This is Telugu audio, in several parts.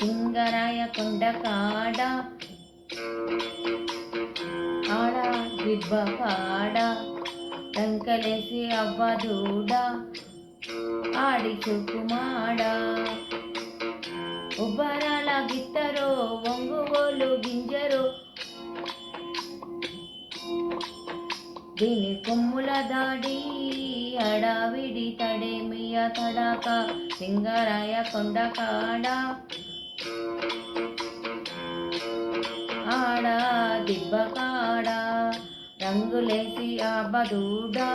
సింగరాయ కొండ కాడ. ఆడ దిబ్బ కాడ టంకలేసి అవ్వ దూడ. ఆడి చూకుమాడ ఉబ్బరాల గిత్తరో ఒంగుగోలు గింజరు. దీని కొమ్ముల దాడి అడావిడి తడేమియ తడాక. సింగరాయ కొండ కాడ. ఆడ దిబ్బ కాడ రంగులేసి ఆ బదూడా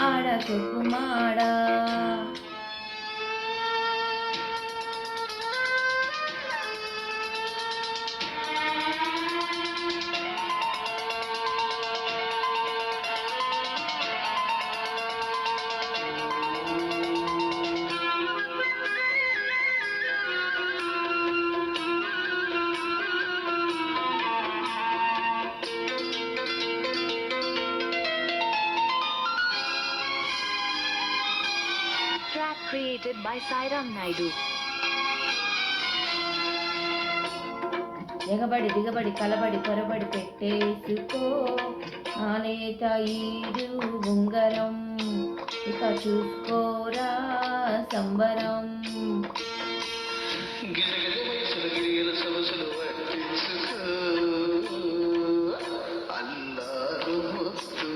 ఆడ సుకుమాడా created by Sairam Naidu. ఎగబడి దిగబడి కలబడి పొరబడి పెట్టేసుకో ఆనేత ఈడు ఉంగరం ఇక చూసుకోరా సంబరం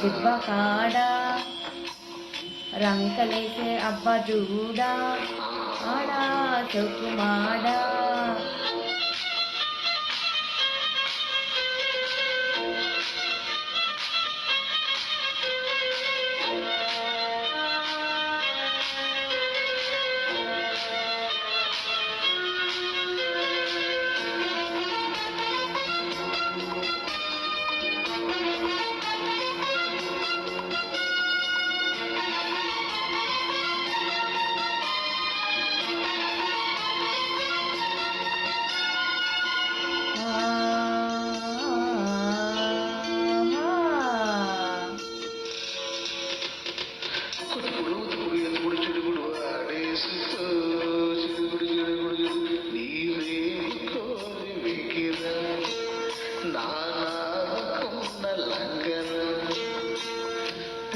దిబ్బ కాడ రంకలేసే అబ్బ చూడా ఆడా చౌకుమాడ మాడా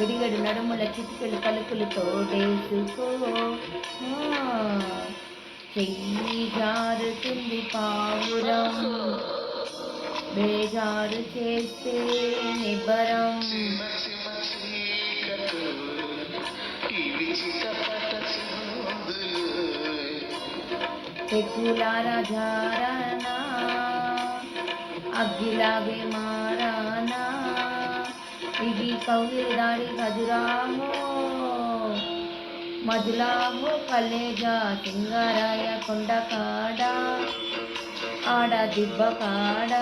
పిడిగడు నడుముల చిటికెలు పలుకులు తోడేసుకో. చెయ్యి జారుతుంది పావురం. బేజారు చేస్తే నిబ్బరం. సిమ సిమ అగ్గిలాగే ఇది కౌగిలి దాడి ఖజురాహో మధులాహో కలేజా సింగారాయ కొండ కాడ ఆడ దిబ్బ కాడ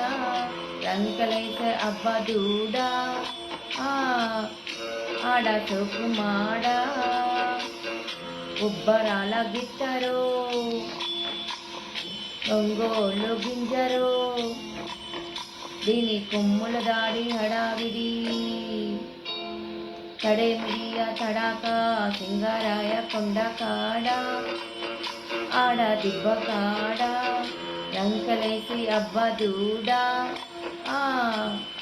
రంకలైతే అబ్బ దూడ ఆ, ఆడ చోకుమాడ ఉబ్బరాల గిట్టరో ఒంగోలు గింజరో దీని కొమ్ముల దాడి హడావిడి. తడేమిడియ తడాక సింగారాయ కొండ కాడ ఆడ దిబ్బ కాడ రంకలేసి అబ్బ దూడ. ఆ